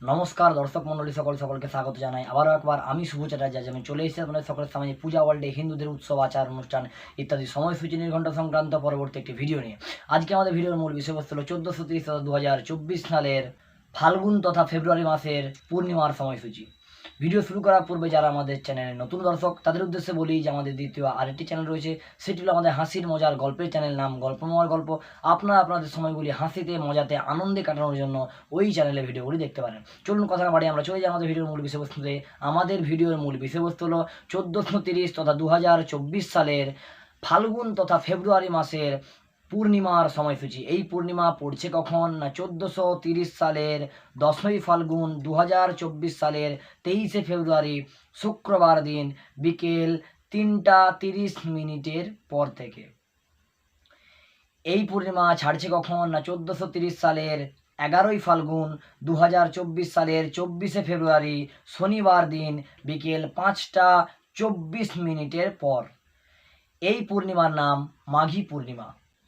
নমস্কার, দর্শক মন্ডলী সকল সকলকে স্বাগত জানাই। আবারও একবার আমি শুভ চ্যাটার্জি আমি চলে এসেছি আপনাদের সকলের সামনে পূজা ওয়ার্ল্ডে, হিন্দুদের উৎসব, আচার, অনুষ্ঠান ইত্যাদি সময়সূচি নির্ঘণ্ট সংক্রান্ত পরবর্তী একটি ভিডিও নিয়ে। আজকে আমাদের ভিডিওর মূল বিষয়বস্তু হলো চোদ্দোশো তিরিশ দু হাজার চব্বিশ সালের ফাল্গুন তথা ফেব্রুয়ারি মাসের পূর্ণিমার সময়সূচি। ভিডিও শুরু করার পূর্বে যারা আমাদের চ্যানেলের নতুন দর্শক, তাদের উদ্দেশ্যে বলি যে আমাদের দ্বিতীয় আরেকটি চ্যানেল রয়েছে। সেটি হলো আমাদের হাসির মজার গল্পের চ্যানেল নাম গল্প গল্পময় গল্প। আপনারা আপনাদের সময়গুলি হাসিতে, মজাতে, আনন্দে কাটানোর জন্য ওই চ্যানেলে ভিডিওগুলি দেখতে পারেন। চলুন কথা না বাড়ি আমরা চলে যাই আমাদের ভিডিওর মূল বিষয়বস্তুতে। আমাদের ভিডিওর মূল বিষয়বস্তু হলো চোদ্দোশো তিরিশ তথা দু হাজার চব্বিশ সালের ফাল্গুন তথা ফেব্রুয়ারি মাসের পূর্ণিমার সময়সূচি। এই পূর্ণিমা পড়ছে কখন? না, চোদ্দোশো তিরিশ সালের দশই ফাল্গুন দু হাজার চব্বিশ সালের তেইশে ফেব্রুয়ারি, শুক্রবার দিন বিকেল তিনটা তিরিশ মিনিটের পর থেকে। এই পূর্ণিমা ছাড়ছে কখন? না, চোদ্দোশো তিরিশ সালের এগারোই ফাল্গুন দু হাজার চব্বিশ সালের চব্বিশে ফেব্রুয়ারি, শনিবার দিন বিকেল পাঁচটা চব্বিশ মিনিটের পর। এই পূর্ণিমার নাম মাঘী পূর্ণিমা।